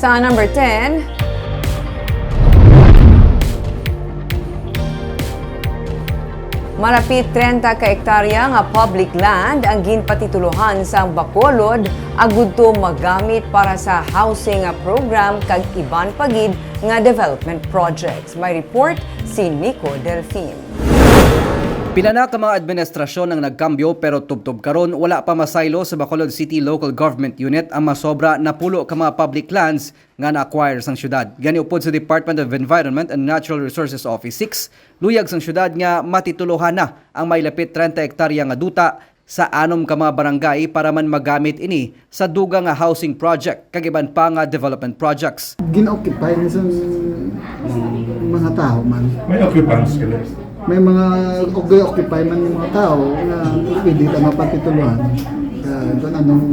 Sa number 10, Marapit 30 ka hektarya nga public land ang ginpatituluhan sa Bacolod agud to magamit para sa housing program kag iban pagid nga development projects. May report si Nico Delfin. Pinanak ang mga administrasyon ang nagkambyo pero tubtob karon wala pa masaylo sa Bacolod City Local Government Unit ang masobra na pulo ka mga public lands nga na-acquire sang syudad. Gani upod sa Department of Environment and Natural Resources Office 6, luyag sang syudad nga matituluhan na ang may lapit 30 hektarya nga duta sa anom ka mga barangay para man magamit ini sa duga nga housing project kag iban pa nga development projects. ginoccupy ni sa mga tao man. May occupants na. May mga occupy man yung mga tao na pwede ka mapatituluhan. Uh, anong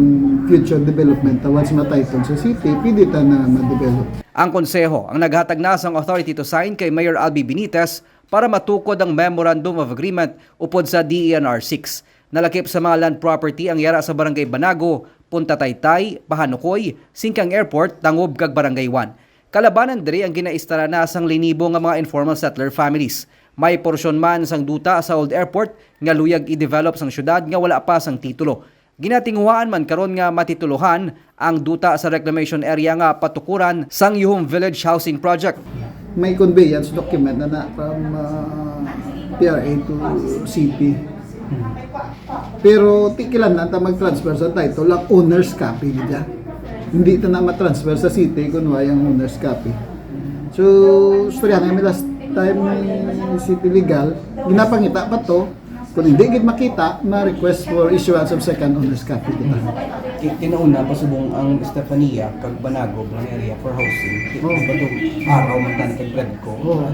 future development once ma-title sa city, pwede ta na ma-develop. Ang konseho ang naghatag na sang authority to sign kay Mayor Albi Benitez para matukod ang Memorandum of Agreement upod sa DENR 6. Nalakip sa mga land property ang yara sa Barangay Banago, Punta Taytay, Pahanukoy, Singkang Airport, Tangob kag Barangay 1. Kalabanan diri ang ginaistara na sang linibo nga mga informal settler families. May porsyon man sang duta sa Old Airport nga luyag i-develop sang syudad nga wala pa sang titulo. Ginatinguhaan man karon nga matituluhan ang duta sa reclamation area nga patukuran sang Yuhum Village Housing Project. May conveyance document na na from uh, PRA to city. Pero tikilan na ta mag-transfer sa title ang owner's copy niya. Hindi ta na ma-transfer sa city kung yung owner's copy. So, storya namin last time ni city legal, ginapangita pa to. Kung hindi gid makita, ma-request for issuance of second owner's copy kita. Tinauna pasubong ang Estefania kag Banago ng area for housing. Oh. Oh. Batong araw man tan kag bread ko. Oh.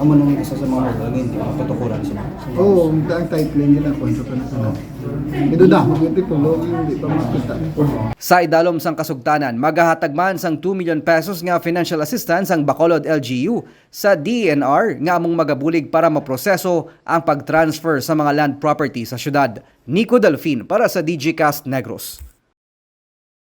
Amo nung isa sa mga hurdle hindi mapatukuran sa Oo, oh, ang title nila kwento pa na sana. Iduda mo yung titulo, hindi pa makita. Sa idalom sang kasugtanan, maghahatag man sang 2 million pesos nga financial assistance ang Bacolod LGU sa DNR nga among magabulig para maproseso ang pag-transfer sa mga land property sa syudad. Nico Delfin para sa DGCast Negros.